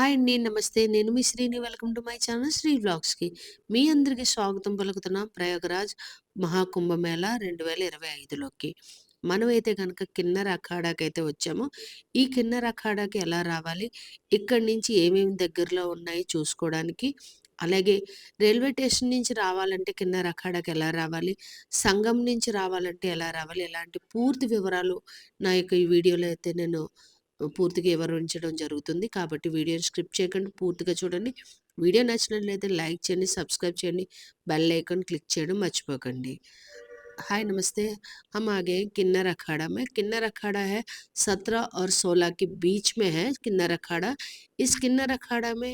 Hi అండి. నమస్తే. నేను మీ Srini. Welcome to my channel Sri వ్లాగ్స్‌కి. మీ అందరికీ స్వాగతం పలుకుతున్న ప్రయాగరాజ్ మహాకుంభమేళ 2025లోకి. మనమైతే కనుక కిన్నర అఖాడాకి అయితే వచ్చాము. ఈ కిన్నర అఖాడాకి ఎలా రావాలి? ఇక్కడి నుంచి ఏమేమి దగ్గరలో ఉన్నాయి చూసుకోవడానికి, అలాగే రైల్వే స్టేషన్ నుంచి రావాలంటే కింద అఖాడాకి ఎలా రావాలి? సంఘం నుంచి రావాలంటే ఎలా రావాలి? ఇలాంటి పూర్తి వివరాలు నా యొక్క ఈ వీడియోలో అయితే నేను పూర్తిగా వివరించడం జరుగుతుంది. కాబట్టి వీడియోని స్కిప్ చేయకండి. పూర్తిగా చూడండి. వీడియో నచ్చినట్లయితే లైక్ చేయండి, సబ్స్క్రైబ్ చేయండి, बेल आइकन क्लिक చేయడం మర్చిపోకండి. हाय नमस्ते हम आ गए किन्नर अखाड़ा में किन्नर अखाड़ा है 17 और 16 के बीच में है किन्नर अखाड़ा इस किन्नर अखाड़ा में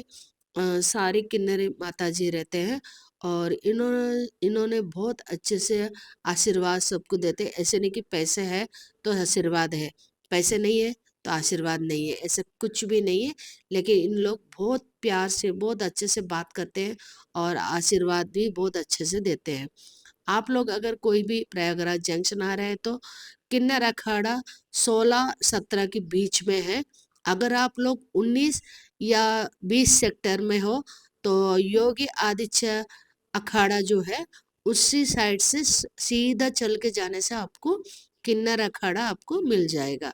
अ, सारी किन्नरी माता जी रहते हैं और इन्होंने इन्होंने बहुत अच्छे से आशीर्वाद सबको देते हैं ऐसे नहीं कि पैसे है तो आशीर्वाद है पैसे नहीं है तो आशीर्वाद नहीं है, ऐसा कुछ भी नहीं है। लेकिन इन लोग बहुत प्यार से, बहुत अच्छे से बात करते हैं और आशीर्वाद भी बहुत अच्छे से देते हैं। आप लोग अगर कोई भी प्रयागराज जंक्शन आ रहे हैं तो किन्नर अखाड़ा 16-17 के बीच में है। अगर आप लोग 19 या 20 सेक्टर में हो तो योगी आदित्य अखाड़ा जो है, उसी साइड से, सीधा चल के जाने से आपको किन्नर अखाड़ा आपको मिल जाएगा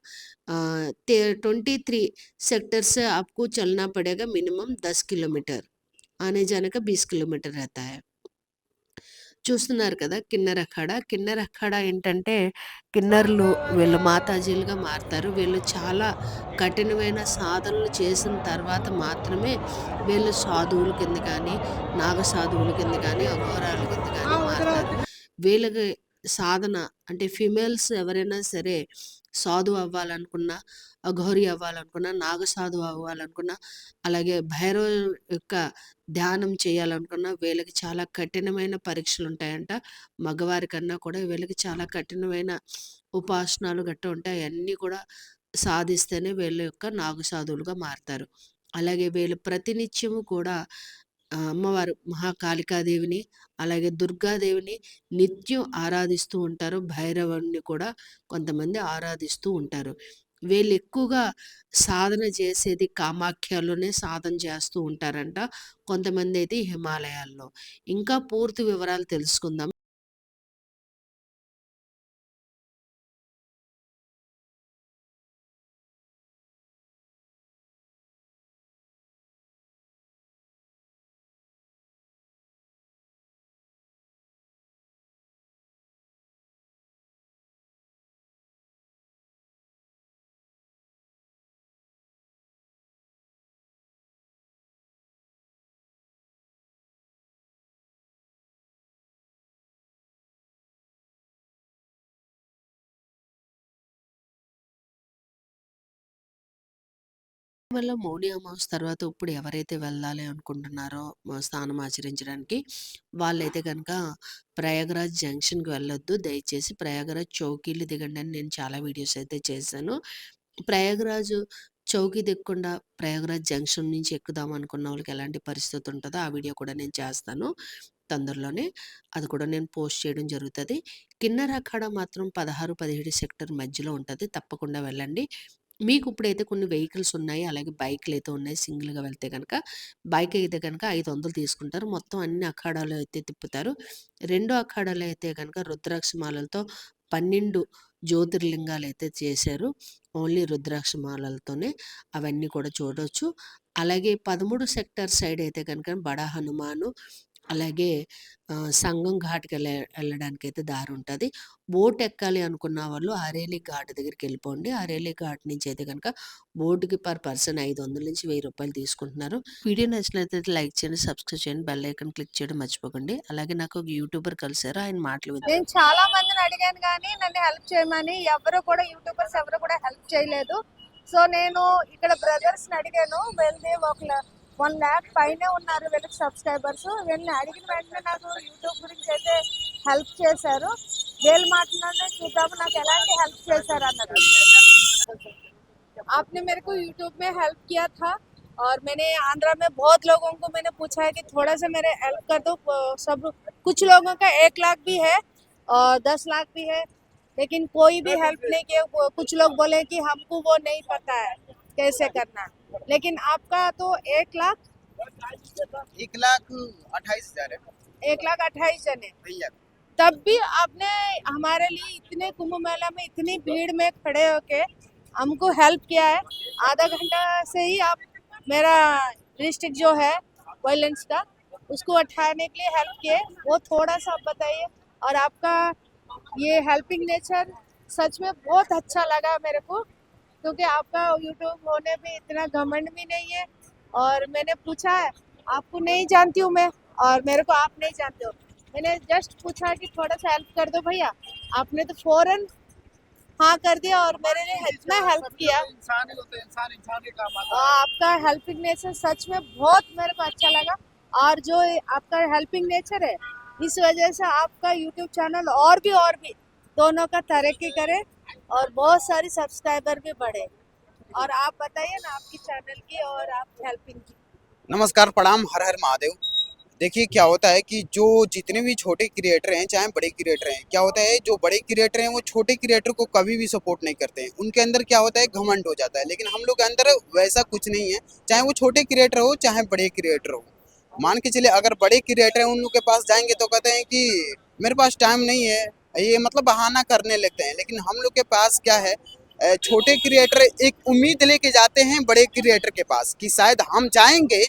ट्वेंटी थ्री सेक्टर से आपको चलना पड़ेगा मिनिमम दस किलोमीटर आने जाने का बीस किलोमीटर रहता है చూస్తున్నారు కదా కిన్నెర అఖాడ కిన్నెర అఖాడ ఏంటంటే కిన్నెరలు వీళ్ళు మాతాజీలుగా మారుతారు వీళ్ళు చాలా కఠినమైన సాధనలు చేసిన తర్వాత మాత్రమే వీళ్ళు సాధువుల కింద కానీ నాగ సాధువుల కింద కానీ అఘోరాల కింద కానీ మారుతారు వీళ్ళకి సాధన అంటే ఫీమేల్స్ ఎవరైనా సరే సాధువు అవ్వాలనుకున్నా అఘోరి అవ్వాలనుకున్నా నాగసాధు సాధువు అవ్వాలనుకున్నా అలాగే భైరవ యొక్క ధ్యానం చేయాలనుకున్నా వీళ్ళకి చాలా కఠినమైన పరీక్షలు ఉంటాయంట. మగవారి కన్నా కూడా వీళ్ళకి చాలా కఠినమైన ఉపాసనాలు గట్టా ఉంటాయి. అన్నీ కూడా సాధిస్తేనే వీళ్ళ యొక్క నాగు సాధువులుగా అలాగే వీళ్ళు ప్రతినిత్యము కూడా అమ్మవారు మహాకాళికాదేవిని అలాగే దుర్గాదేవిని నిత్యం ఆరాధిస్తూ ఉంటారు. భైరవుని కూడా కొంతమంది ఆరాధిస్తూ ఉంటారు. వీళ్ళు ఎక్కువగా సాధన చేసేది కామాఖ్యలోనే సాధన చేస్తూ ఉంటారంట కొంతమంది అయితే హిమాలయాల్లో. ఇంకా పూర్తి వివరాలు తెలుసుకుందాం. వల్ల మౌని అమావాస్య తర్వాత ఇప్పుడు ఎవరైతే వెళ్ళాలి అనుకుంటున్నారో స్నానం ఆచరించడానికి వాళ్ళైతే కనుక ప్రయాగరాజ్ జంక్షన్‌కి వెళ్ళొద్దు. దయచేసి ప్రయాగరాజ్ చౌకీలు దిగండి అని నేను చాలా వీడియోస్ అయితే చేశాను. ప్రయాగరాజ్ చౌకీ దిగకుండా ప్రయాగరాజ్ జంక్షన్ నుంచి ఎక్కుదాం అనుకున్న వాళ్ళకి ఎలాంటి పరిస్థితి ఉంటుందో ఆ వీడియో కూడా నేను చేస్తాను తొందరలోనే. అది కూడా నేను పోస్ట్ చేయడం జరుగుతుంది కిన్నెర అఖాడ మాత్రం 16, 17 సెక్టర్ మధ్యలో ఉంటుంది తప్పకుండా వెళ్ళండి. మీకు ఇప్పుడైతే కొన్ని వెహికల్స్ ఉన్నాయి. అలాగే బైక్లు అయితే ఉన్నాయి. సింగిల్‌గా వెళ్తే కనుక బైక్ అయితే కనుక ఐదు వందలు తీసుకుంటారు. మొత్తం అన్ని అఖాడాలు అయితే తిప్పుతారు. రెండో అఖాడాలు అయితే కనుక రుద్రాక్ష మాలలతో 12 జ్యోతిర్లింగాలైతే చేశారు. ఓన్లీ రుద్రాక్ష మాలలతోనే అవన్నీ కూడా చూడవచ్చు అలాగే 13 సెక్టార్ సైడ్ అయితే కనుక బడా హనుమాను అలాగే సంఘం ఘాట్కి వెళ్ళ వెళ్ళడానికి అయితే దారి ఉంటుంది బోట్ ఎక్కాలి అనుకున్న వాళ్ళు అరేలి ఘాట్ దగ్గరికి వెళ్ళిపోండి అరేలి ఘాట్ నుంచి అయితే కనుక బోట్‌కి పర్ పర్సన్ 500 నుంచి వెయ్యి రూపాయలు తీసుకుంటున్నారు. వీడియో నచ్చినట్లయితే లైక్ చేయండి, సబ్స్క్రైబ్ చేయండి, బెల్ ఐకన్ క్లిక్ చేయడం మర్చిపోకండి. అలాగే నాకు ఒక యూట్యూబర్ కలిసారు. ఆయన మాటలు నేను చాలా మందిని అడిగాను కానీ నన్ను హెల్ప్ చేయమని ఎవరు కూడా యూట్యూబర్స్ ఎవరు కూడా హెల్ప్ చేయలేదు సో నేను ఇక్కడ బ్రదర్స్ అడిగాను వెళ్ళి ఒక వన్ ల్యాక్ పైనే ఉన్నారు వీళ్ళకి సబ్స్క్రైబర్స్ వీళ్ళని అడిగిన వెంటనే నాకు యూట్యూబ్ గురించి అయితే హెల్ప్ చేశారు వీళ్ళ మాటలోనే చూద్దాము నాకు ఎలాంటి హెల్ప్ చేశారు అన్నారు आपने मेरे को यूट्यूब में हेल्प किया था और मैंने आंध्रा में बहुत लोगों को मैंने पूछा है कि थोड़ा सा मेरे हेल्प कर दो अ, सब कुछ लोगों का एक लाख भी है और दस लाख भी है लेकिन कोई भी हेल्प नहीं किया वो- कुछ लोग बोले कि हमको वो नहीं पता है कैसे करना लेकिन आपका तो एक लाख एक लाख अट्ठाईस हज़ार है। एक लाख अट्ठाईस जन है। तब भी आपने हमारे लिए इतने कुंभ मेला में इतनी भीड़ में खड़े होके हमको हेल्प किया है। आधा घंटा से ही आप मेरा डिस्ट्रिक्ट जो है वायलेंस का उसको उठाने के लिए हेल्प किए। वो थोड़ा सा आप बताइए। और आपका ये हेल्पिंग नेचर सच में बहुत अच्छा लगा मेरे को। क्योंकि आपका यूट्यूब होने पे इतना घमंड भी नहीं है और मैंने पूछा है आपको नहीं जानती हूँ मैं और मेरे को आप नहीं जानते हो। मैंने जस्ट पूछा कि थोड़ा सा हेल्प कर दो भैया। आपने तो फ़ौरन हाँ कर दिया और मेरे लिए हेल्प किया। इंसान ही होते इंसान इंसान के काम आता और आपका हेल्पिंग नेचर सच में बहुत मेरे को अच्छा लगा। और जो आपका हेल्पिंग नेचर है इस वजह से आपका यूट्यूब चैनल और भी और भी दोनों का तरक्की करे। और बहुत सारे सब्सक्राइबर भी बढ़े। और आप बताइए ना आपकी चैनल की और आप हेल्पिंग की। नमस्कार, प्रणाम, हर हर महादेव। देखिए, क्या होता है कि जो जितने भी छोटे क्रिएटर हैं, चाहे बड़े क्रिएटर हैं, क्या होता है, जो बड़े क्रिएटर हैं, वो छोटे क्रिएटर को कभी भी सपोर्ट नहीं करते हैं। उनके अंदर क्या होता है, घमंड हो जाता है। लेकिन हम लोग के अंदर वैसा कुछ नहीं है, चाहे वो छोटे क्रिएटर हो, चाहे बड़े क्रिएटर हो। मान के चले अगर बड़े क्रिएटर हैं, उन लोग के पास जाएँगे तो कहते हैं कि, मेरे पास टाइम नहीं है ये मतलब बहाना करने लगते हैं। लेकिन हम लोग के पास क्या है छोटे क्रिएटर एक उम्मीद लेके जाते हैं बड़े क्रिएटर के पास कि शायद हम जाएँगे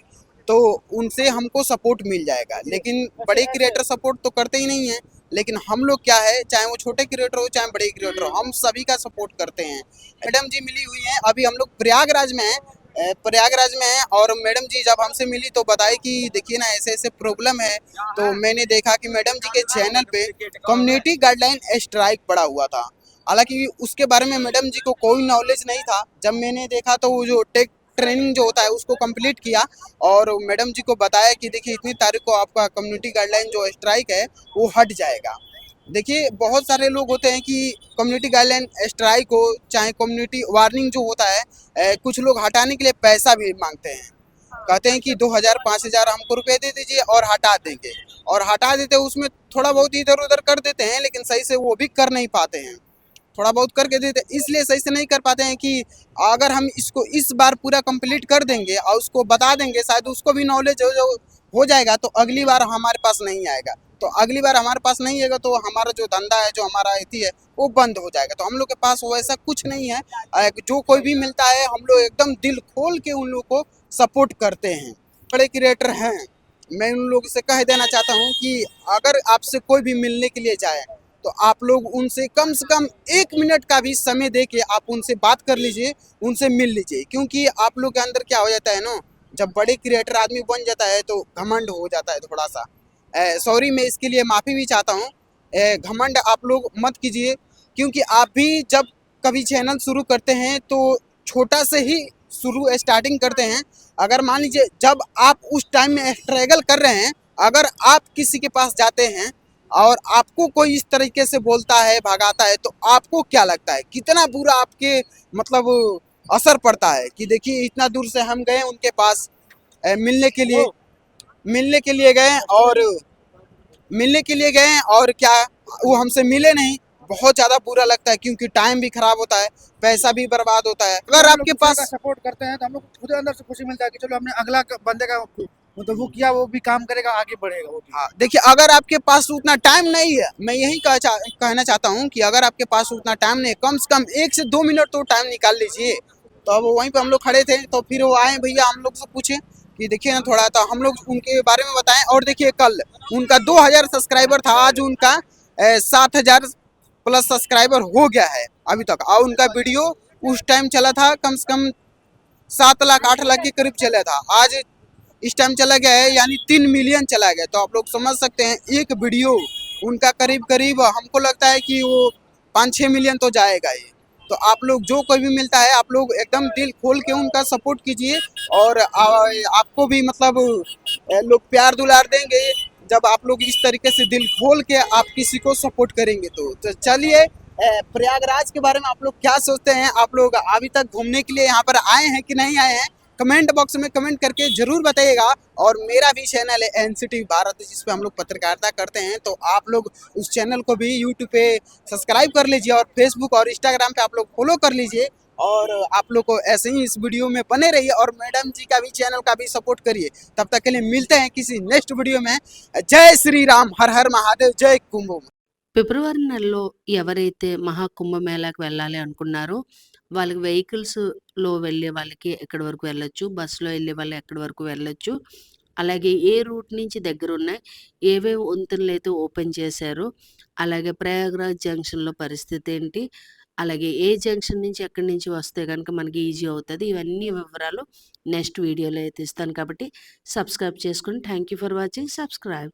तो उनसे हमको सपोर्ट मिल जाएगा। लेकिन बड़े क्रिएटर सपोर्ट तो करते ही नहीं है। लेकिन हम लोग क्या है, चाहे वो छोटे क्रिएटर हो, चाहे बड़े क्रिएटर हो, हम सभी का सपोर्ट करते हैं। मैडम जी मिली हुई हैं। अभी हम लोग प्रयागराज में हैं। प्रयागराज में है और मैडम जी जब हमसे मिली तो बताई कि देखिए ना, ऐसे ऐसे प्रॉब्लम है। तो मैंने देखा कि मैडम जी के चैनल पे कम्युनिटी गाइडलाइन स्ट्राइक पड़ा हुआ था। हालाँकि उसके बारे में मैडम जी को कोई नॉलेज नहीं था। जब मैंने देखा तो वो जो टेक ट्रेनिंग जो होता है, उसको कंप्लीट किया और मैडम जी को बताया कि देखिए, इतनी तारीख को आपका कम्युनिटी गाइडलाइन जो स्ट्राइक है, वो हट जाएगा। देखिए, बहुत सारे लोग होते हैं कि कम्युनिटी गाइडलाइन स्ट्राइक हो, चाहे कम्युनिटी वार्निंग जो होता है कुछ लोग हटाने के लिए पैसा भी मांगते हैं। कहते हैं कि दो हज़ार, पाँच हज़ार हमको रुपए दे दीजिए और हटा देंगे। और हटा देते उसमें थोड़ा बहुत इधर उधर कर देते हैं, लेकिन सही से वो भी कर नहीं पाते हैं। थोड़ा बहुत करके देते, इसलिए सही से नहीं कर पाते हैं कि अगर हम इसको इस बार पूरा कंप्लीट कर देंगे और उसको बता देंगे, शायद उसको भी नॉलेज हो जाएगा तो अगली बार हमारे पास नहीं आएगा। तो अगली बार हमारे पास नहीं आएगा तो हमारा जो धंधा है, जो हमारा अथी है, वो बंद हो जाएगा। तो हम लोग के पास वैसा कुछ नहीं है। जो कोई भी मिलता है, हम लोग एकदम दिल खोल के उन लोग को सपोर्ट करते हैं। बड़े क्रिएटर हैं। मैं उन लोगों से कह देना चाहता हूँ कि अगर आपसे कोई भी मिलने के लिए जाए तो आप लोग उनसे कम से कम एक मिनट का भी समय दे के आप उनसे बात कर लीजिए, उनसे मिल लीजिए। क्योंकि आप लोग के अंदर क्या हो जाता है ना, जब बड़े क्रिएटर आदमी बन जाता है तो घमंड हो जाता है थोड़ा सा। सॉरी, मैं इसके लिए माफ़ी भी चाहता हूँ। घमंड आप लोग मत कीजिए, क्योंकि आप भी जब कभी चैनल शुरू करते हैं तो छोटा से ही शुरू स्टार्टिंग करते हैं। अगर मान लीजिए, जब आप उस टाइम में स्ट्रगल कर रहे हैं, अगर आप किसी के पास जाते हैं और आपको कोई इस तरीके से बोलता है, भगाता है तो आपको क्या लगता है? कितना बुरा आपके मतलब असर पड़ता है? कि देखिए, इतना दूर से हम गए उनके पास मिलने के लिए। मिलने के लिए गए और मिलने के लिए गए और क्या वो हमसे मिले नहीं। बहुत ज़्यादा बुरा लगता है क्योंकि टाइम भी खराब होता है पैसा भी बर्बाद होता है। अगर आपके पास सपोर्ट करते हैं तो हम लोग खुद अंदर से खुशी मिलता है कि चलो हमने अगला बंदे का मतलब वो किया वो भी काम करेगा आगे बढ़ेगा वो हाँ देखिए अगर आपके पास उतना टाइम नहीं है मैं यही कह चा, कहना चाहता हूँ कि अगर आपके पास उतना टाइम नहीं है कम से कम एक से दो मिनट तो टाइम निकाल लीजिए। तो अब वहीं पे हम लोग खड़े थे तो फिर वो आए भैया हम लोग से पूछे। कि देखिए ना, थोड़ा तो हम लोग उनके बारे में बताएँ। और देखिए, कल उनका दो हज़ार सब्सक्राइबर था, आज उनका सात हज़ार प्लस सब्सक्राइबर हो गया है अभी तक। और उनका वीडियो उस टाइम चला था, कम से कम सात लाख, आठ लाख के करीब चला था। आज इस टाइम चला गया है, यानी तीन मिलियन चला गया। तो आप लोग समझ सकते हैं, एक वीडियो उनका करीब करीब हमको लगता है कि वो पाँच छः मिलियन तो जाएगा ही। तो आप लोग जो कोई भी मिलता है आप लोग एकदम दिल खोल के उनका सपोर्ट कीजिए और आ- आपको भी मतलब लोग प्यार दुलार देंगे। जब आप लोग इस तरीके से दिल खोल के आप किसी को सपोर्ट करेंगे तो, तो चलिए प्रयागराज के बारे में आप लोग क्या सोचते हैं? आप लोग अभी तक घूमने के लिए यहाँ पर आए हैं कि नहीं आए हैं? कमेंट बॉक्स में कमेंट करके जरूर बताइएगा और मेरा भी चैनल है एन भारत जिस पे हम लोग पत्रकारिता करते हैं तो आप लोग उस चैनल को भी यूट्यूब पे सब्सक्राइब कर लीजिए और फेसबुक और इंस्टाग्राम पे आप लोग फॉलो कर लीजिए और आप लोग को ऐसे ही इस वीडियो में बने रहिए और मैडम जी का भी चैनल का भी सपोर्ट करिए तब तक के लिए मिलते हैं किसी नेक्स्ट वीडियो में जय श्री राम हर हर महादेव जय कुंभ ఫిబ్రవరి నెలలో ఎవరైతే మహాకుంభమేళాకి వెళ్ళాలి అనుకున్నారో వాళ్ళకి వెహికల్స్‌లో వెళ్ళే వాళ్ళకి ఎక్కడి వరకు వెళ్ళొచ్చు. బస్సులో వెళ్ళే వాళ్ళు ఎక్కడి వరకు వెళ్ళొచ్చు. అలాగే ఏ రూట్ నుంచి దగ్గర ఉన్నాయి ఏవే వంతెనలు అయితే ఓపెన్ చేశారు అలాగే ప్రయాగ్‌రాజ్ జంక్షన్‌లో పరిస్థితి ఏంటి, అలాగే ఏ జంక్షన్ నుంచి ఎక్కడి నుంచి వస్తే కనుక మనకి ఈజీ అవుతుంది ఇవన్నీ వివరాలు నెక్స్ట్ వీడియోలో అయితే ఇస్తాను కాబట్టి సబ్స్క్రైబ్ చేసుకుని thank you for watching. Subscribe.